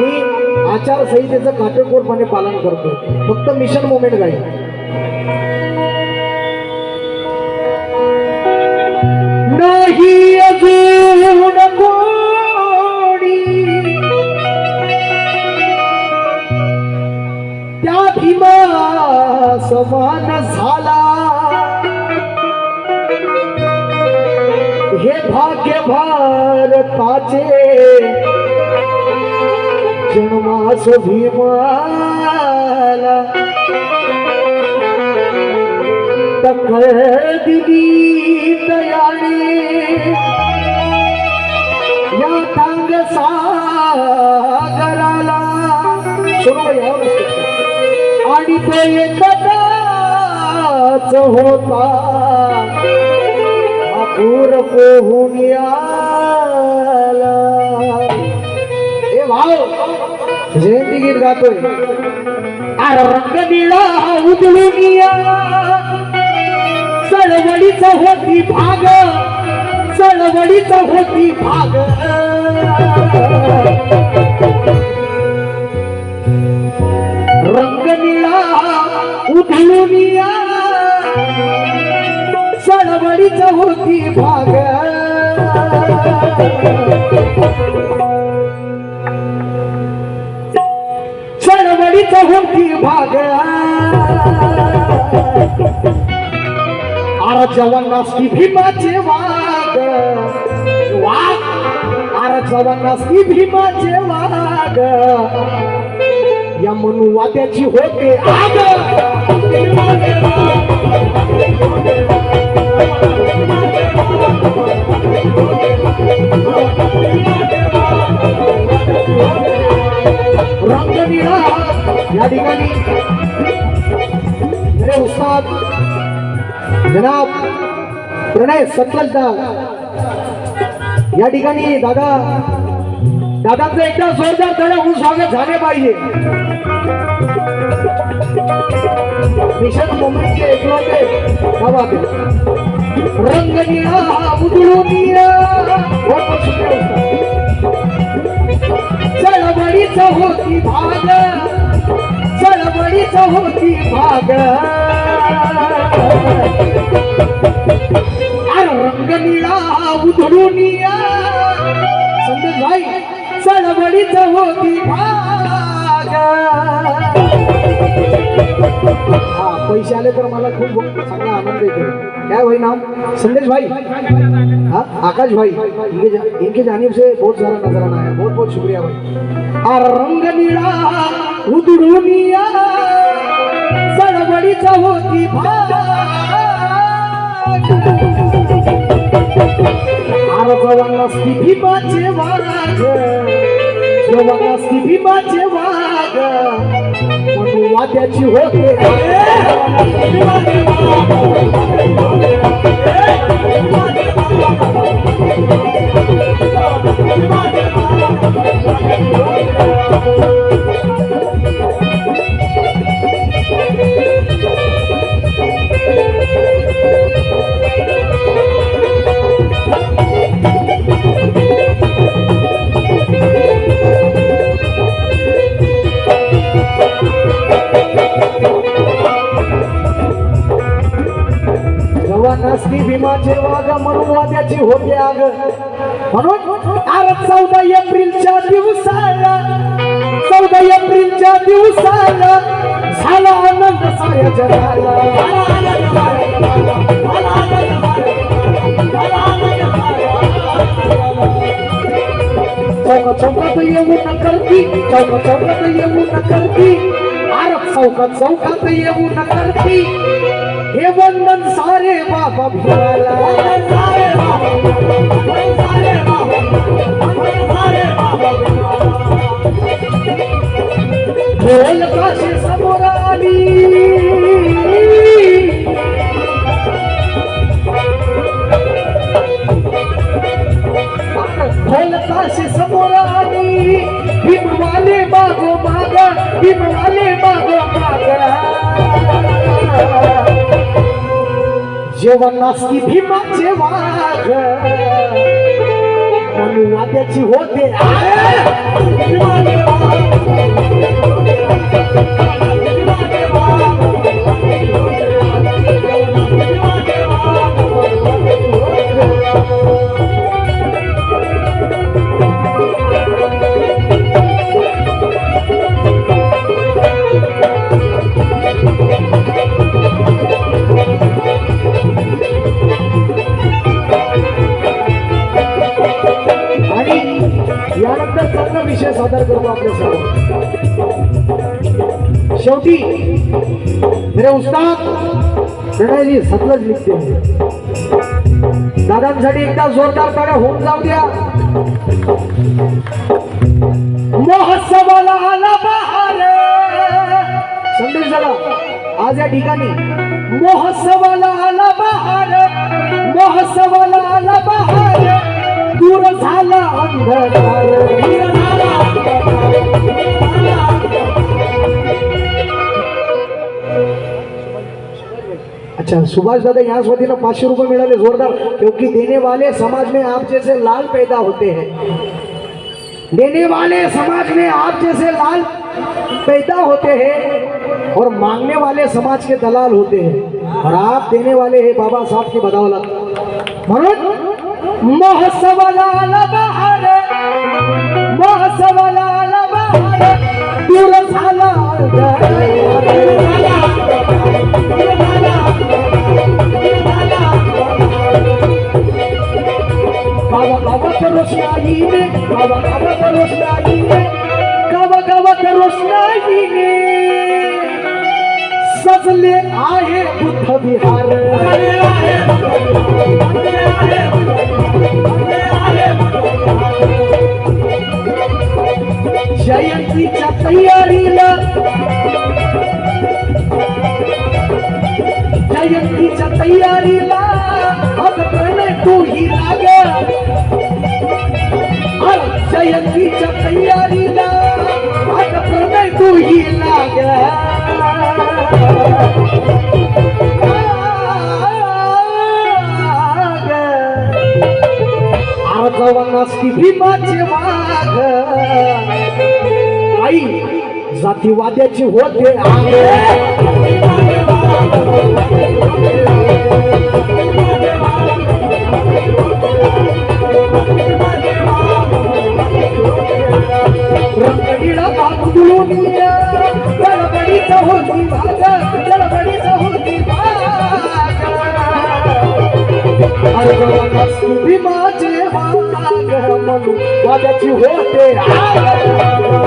मी आचारसंहितेचं काटेकोरपणे पालन करतो फक्त मिशन मोमेंट गाई नाही अजून त्या भीमा समान झाला. हे भाग्य भारताचे जन्मास भीमाला टक्कर दिली दयाने या टांग सागराला. सुरू आणि तो एकदाच होता. अपूर पोहून आला. ए भाऊ जयंती गीत गातोय. अरे रंग निळा उजळून या चळवळीच होती भाग. चळवळीच होती भाग. रंग निळा उधळून या चळवळीच होती भाग. आर अरे जवानास की भीमाचे वाग. वाग. अरे जवानास की भीमाचे वाग. या मनुवाद्याची होते आग. या ठिकाणी मेरे उस्ताद जनाब प्रणय सतलदार या ठिकाणी दादा दादांचं एकदा जोरदार तळ्याहून स्वागत झाले पाहिजे. मिशन मुंबईचे एकलवते गावात रंग निळा उजळून चळवळीच होती भाग. चळवळीच होती भाग अरे रंग निळा उधळून संदेश भाई चळवळीच होती भाग हा पैसे आले तर मला खूप चांगला आनंद येतो. क्या भाई नाम? संदेश भाई. हाँ आकाश भाई. इनके जा, इनके जानिब से बहुत सारा नजराना है बहुत बहुत शुक्रिया भाई. अरे रंग निळा उधळून या चळवळीच होती भाग अरे जवानास की भीमाचे वाघ. जवानास की वाद्याची होते. की भीमाचे वाघ म्हणून वाद्याची होते आग. म्हणून अरे चौदा एप्रिलच्या दिवसाला चौदा एप्रिलच्या दिवसाला झाला आनंद साऱ्या जगाला. चौका चौकात येऊन करती चौका चौकात येऊन करती अरे चौकात चौकात येऊन करती हे वंदन सारे बाबा भिवाला ढोल काशी समोर आली. ढोल काशी समोर आली. भीमवाले मागो माग भीमवाले मागो माग जेव्हा नासकी भीमाचे वाघ म्हणून वाद्याची होते. विषय सादर शेवटी मेरे उस्ताद प्रणय सतलज लिखते हैं दादांसाठी एकदा जोरदार टाळ्या होऊन जाऊ द्या. महोत्सवाला आला बहार. संदेश झाला. आज या ठिकाणी महोत्सवाला आला बहार. महोत्सवाला आला बहार. दूर झाला अंधकार. अच्छा सुभाष दादा, यहाँ से वतीनं पाचशे रुपये मिळाले जोरदार। क्योंकि देने वाले समाज में आप जैसे लाल पैदा होते हैं। देने वाले समाज में आप जैसे लाल पैदा होते हैं और मांगने वाले समाज के दलाल होते हैं। और आप देने वाले हैं बाबा साहब की बदौलत। बहार दूर झाला रोषणाईने बाबा गावात रोषणाईने गावा गावात रोषणाईने सजले आहे बुद्ध विहार जयंतीच्या तयारीला जयंतीच्या तयारीला अग प्रणय तू ही लाग जयंतीच्या तयारीला माझा प्रणय तूही लागला लाग आजवनास की भीमाचे माग आई जातीवाद्याची होते आग अर्धवनास भीमाचे वाघ म्हणून वाद्याची होते आग